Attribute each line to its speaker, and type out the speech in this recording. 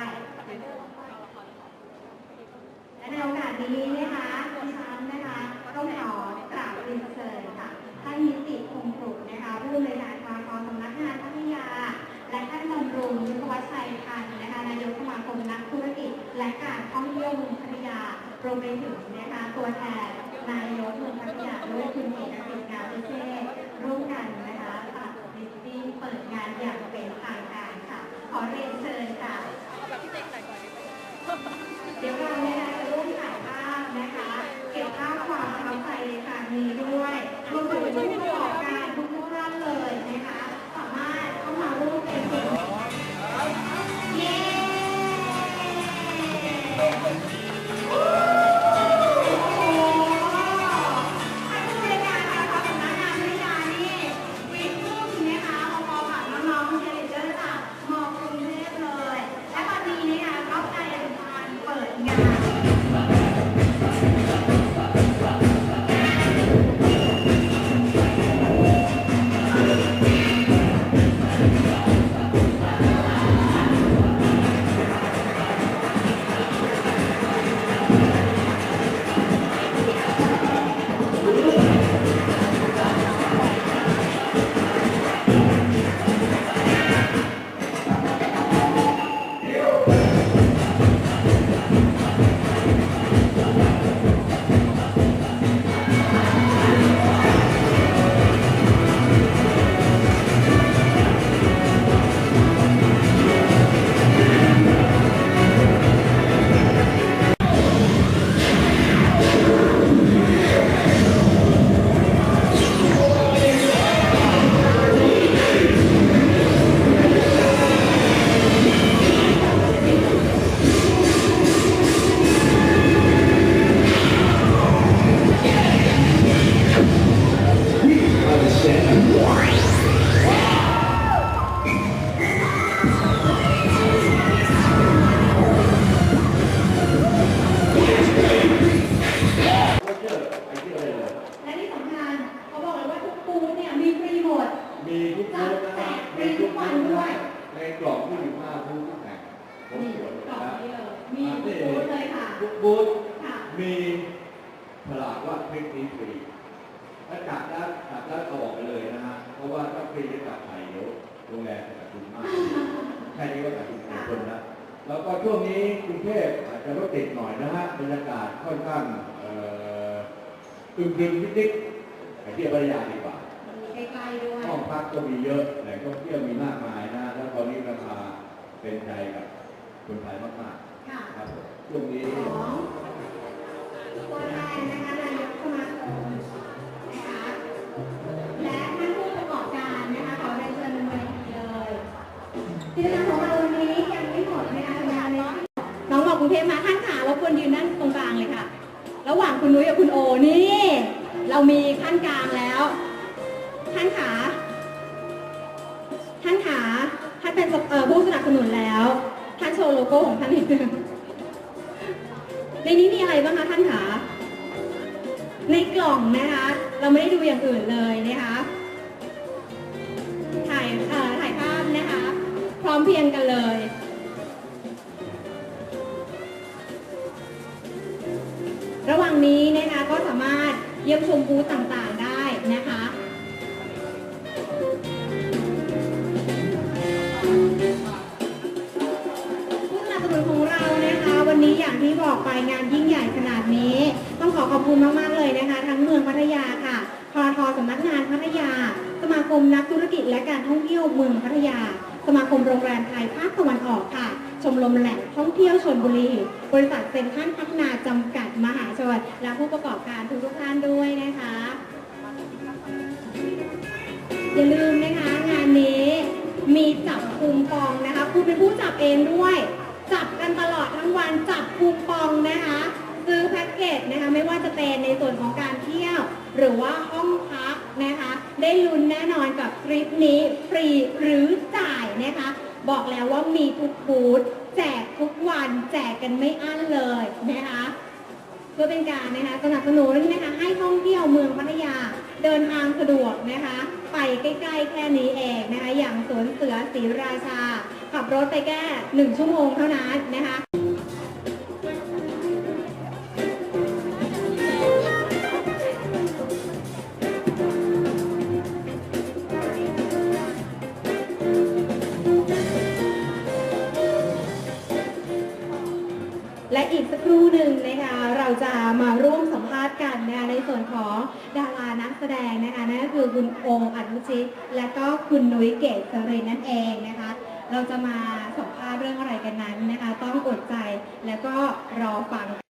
Speaker 1: ด้วยและในโอกาสนี้นะคะดิฉันนะคะต้องขอกราบเรียนเชิญค่ะท่านนิติคงปลุกนะคะผู้อำนวยการกองสำนักงานพัทยา และท่านบำรุงยุทธวัชชัยพันธ์นะคะนายกสมาคมนักธุรกิจ และการท่องเที่ยวเมืองพัทยารวมไปถึงนะคะตัวแทนนายกเมืองพัทยาด้วยคุณเอก กบูธนะ
Speaker 2: ครับในกล่องที่มีผ้าบูธที่แต่งผม
Speaker 1: นี่
Speaker 2: สวย
Speaker 1: กล่อง
Speaker 2: นะ
Speaker 1: นี้เลย มีบูธเลยค่ะ
Speaker 2: ทุกบูธ
Speaker 1: ค่ะ
Speaker 2: มีฉลากว่าคลิปนี้ฟรีถ้าจับแล้วจับแล้วก็ออกไปเลยนะฮะ เพราะว่าถ้าฟรีจะจับไปเดี๋ยวโรงแรมจะขาดทุนมาก แค่นี้ก็ขาดทุนหลายคนนะแล้วก็ช่วงนี้กรุงเทพอาจจะรถติดหน่อยนะฮะบรรยากาศค่อนข้างเอ่ออึมครึมนิดๆไปเที่ยวพัทยาดีกว่า
Speaker 1: ใกล้ๆด้วย
Speaker 2: ห้องพักก็มีเยอะแหล่งท่องเที่ยวมีมากมายนะแล้วตอนนี้ราคาเป็นใจกับคนไทยมาก
Speaker 1: ค่ะ
Speaker 2: ๆครับผมช่วงนี้
Speaker 1: ของตัวแทนนะคะนายกสมาคมนะคะและท่านผู้ประกอบการนะคะขอเรียนเชิญบนเวทีเลยกิจกรรมของเราวันนี้ยังไม่หมดนะคะสำหรับในน้องบอกกรุงเทพมาท่านขารบกวนยืนด้านตรงกลางเลยค่ะ ระหว่างคุณนุ้ยกับคุณโอนี่ เรามีขั้นกลางแล้ว ท่านขาท่านขาท่านเป็นผู้สนับสนุนแล้ว ท่านโชว์โลโก้ของท่านนิดนึงในนี้มีอะไรบ้างคะท่านขาในกล่องนะคะ เราไม่ได้ดูอย่างอื่นเลยนะคะ ถ่ายถ่ายภาพนะคะ พร้อมเพียงกันเลยระหว่างนี้นะคะก็สามารถเยี่ยมชมบูธต่างๆ งานยิ่งใหญ่ขนาดนี้ ต้องขอขอบคุณมากๆเลยนะคะ ทั้งเมืองพัทยาค่ะพทสำนักงานพัทยา สมาคมนักธุรกิจและการท่องเที่ยวเมืองพัทยา สมาคมโรงแรมไทยภาคตะวันออกค่ะ ชมรมแหล่งท่องเที่ยวชนบุรี บริษัทเซ็นทรัลพัฒนาจำกัดมหาชนและผู้ประกอบการทุกๆท่านด้วยนะคะ อย่าลืมนะคะงานนี้มีจับคูปองนะคะ คุณเป็นผู้จับเองด้วย หรือว่าห้องพักนะคะ ได้ลุ้นแน่นอนกับทริปนี้ฟรีหรือจ่ายนะคะ บอกแล้วว่ามีทุกบูธแจกทุกวันแจกกันไม่อั้นเลยนะคะเพื่อเป็นการนะคะสนับสนุนนะคะให้ท่องเที่ยวเมืองพัทยาเดินทางสะดวกนะคะ ไปใกล้ๆแค่นี้เองนะคะ อย่างสวนเสือศรีราชา ขับรถไปแค่หนึ่งชั่วโมงเท่านั้นนะคะและ ส่วนของดารานักแสดงนะคะนั่นก็คือคุณโออันุชิตและก็คุณนุ้ยเกศสรินนั่นเองนะคะ เราจะมาสัมภาษณ์เรื่องอะไรกันนั้นนะคะ ต้องอดใจแล้วก็รอฟัง